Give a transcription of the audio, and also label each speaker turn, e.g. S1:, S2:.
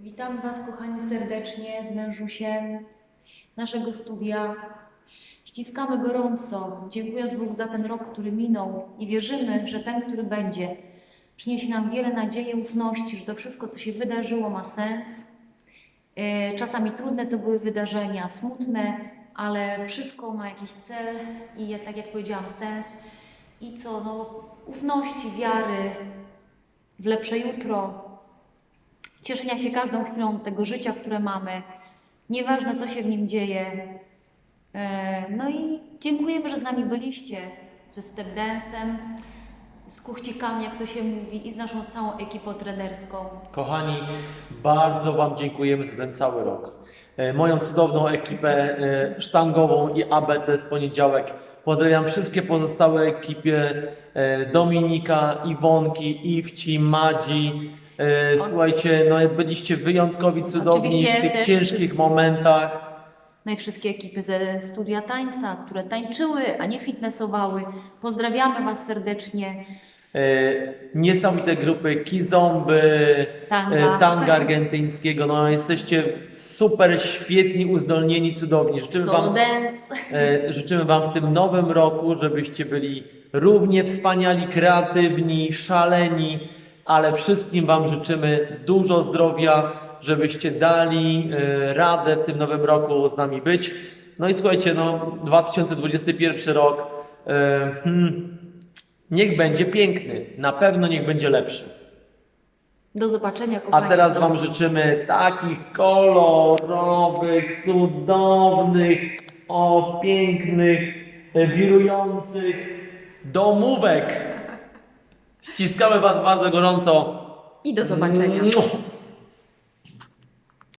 S1: Witamy Was, kochani, serdecznie z Mężusiem naszego studia. Ściskamy gorąco, dziękując Bogu za ten rok, który minął i wierzymy, że ten, który będzie, przyniesie nam wiele nadziei, ufności, że to wszystko, co się wydarzyło, ma sens. E, Czasami trudne to były wydarzenia, smutne, ale wszystko ma jakiś cel i tak jak powiedziałam, sens. I co, no, ufności, wiary w lepsze jutro, cieszenia się każdą chwilą tego życia, które mamy, nieważne co się w nim dzieje. E, No i dziękujemy, że z nami byliście, ze Step Dance'em, z kuchcikami, jak to się mówi, i z naszą całą ekipą trenerską.
S2: Kochani, bardzo Wam dziękujemy za ten cały rok. E, Moją cudowną ekipę e, sztangową i ABT z poniedziałek. Pozdrawiam wszystkie pozostałe ekipy Dominika, Iwonki, Iwci, Madzi. E, Słuchajcie, no byliście wyjątkowi, cudowni
S1: Oczywiście
S2: w tych
S1: też
S2: ciężkich
S1: wszyscy-
S2: momentach.
S1: No i wszystkie ekipy ze studia tańca, które tańczyły, a nie fitnessowały. Pozdrawiamy Was serdecznie.
S2: E, Niesamowite grupy Kizomby,
S1: Tanga.
S2: e, tanga argentyńskiego. No jesteście super świetni, uzdolnieni, cudowni. Życzymy
S1: Solo
S2: Wam
S1: dance.
S2: E, Życzymy Wam w tym nowym roku, żebyście byli równie wspaniali, kreatywni, szaleni, ale wszystkim Wam życzymy dużo zdrowia, żebyście dali e, radę w tym nowym roku z nami być. No i słuchajcie, no 2021 rok e, hmm, niech będzie piękny, na pewno niech będzie lepszy.
S1: Do zobaczenia,
S2: A
S1: kochani.
S2: teraz
S1: Do-
S2: Wam życzymy takich kolorowych, cudownych, o pięknych, wirujących domówek. Ściskamy Was bardzo gorąco.
S1: I do zobaczenia.